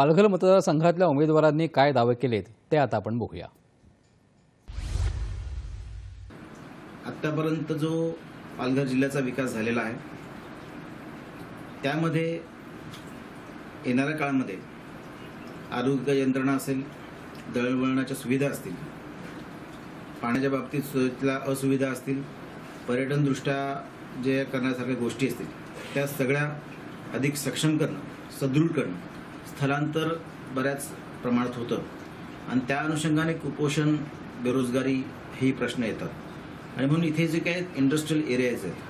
पालघर मतदारसंघातल्या उमेदवारांनी काय दावे केलेत ते आता आपण बघूया. आत्तापर्यंत जो पालघर जिल्ह्याचा विकास झालेला आहे त्यामध्ये येणाऱ्या काळामध्ये आरोग्य यंत्रणा असेल दळणवळणाच्या सुविधा असतील पाण्याच्या बाबतीत सुविधा असुविधा असतील पर्यटनदृष्ट्या जे करण्यासारख्या गोष्टी असतील त्या सगळ्या अधिक सक्षम करणं सदृढ करणं स्थलांतर बऱ्याच प्रमाणात होतं. आणि त्या अनुषंगाने कुपोषण बेरोजगारी हे प्रश्न येतात. आणि म्हणून इथे जे काही इंडस्ट्रियल एरियाज आहेत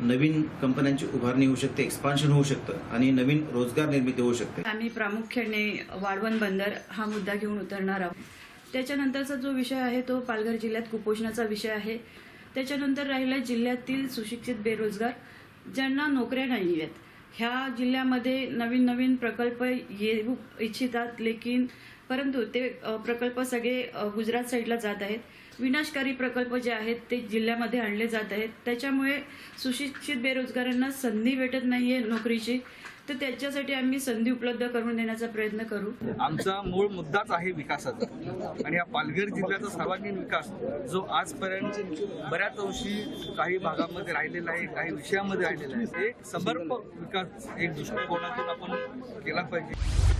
नवीन कंपन्यांची उभारणी होऊ शकते एक्सपान्शन होऊ शकतं आणि नवीन रोजगार निर्मिती होऊ शकते. आम्ही प्रामुख्याने वाळवण बंदर हा मुद्दा घेऊन उतरणार आहोत. त्याच्यानंतरचा जो विषय आहे तो पालघर जिल्ह्यात कुपोषणाचा विषय आहे. त्याच्यानंतर राहिला जिल्ह्यातील सुशिक्षित बेरोजगार ज्यांना नोकऱ्या नाही आहेत ह्या जिल्ह्यामध्ये नवीन नवीन प्रकल्प येऊ इच्छितात लेकिन परंतु ते प्रकल्प सगळे गुजरात साईडला जात आहेत. विनाशकारी प्रकल्प जे आहेत ते जिल्ह्यामध्ये आणले जात आहेत. त्याच्यामुळे सुशिक्षित बेरोजगारांना संधी भेटत नाहीये नोकरीची. तर त्याच्यासाठी आम्ही संधी उपलब्ध करून देण्याचा प्रयत्न करू. आमचा मूळ मुद्दाच आहे विकासाचा. आणि या पालघर जिल्ह्याचा सर्वांगीण विकास जो आजपर्यंत बऱ्याच अंशी काही भागामध्ये राहिलेला आहे काही विषयामध्ये राहिलेला आहे. एक समर्पक विकास एक दृष्टिकोनातून आपण केला पाहिजे.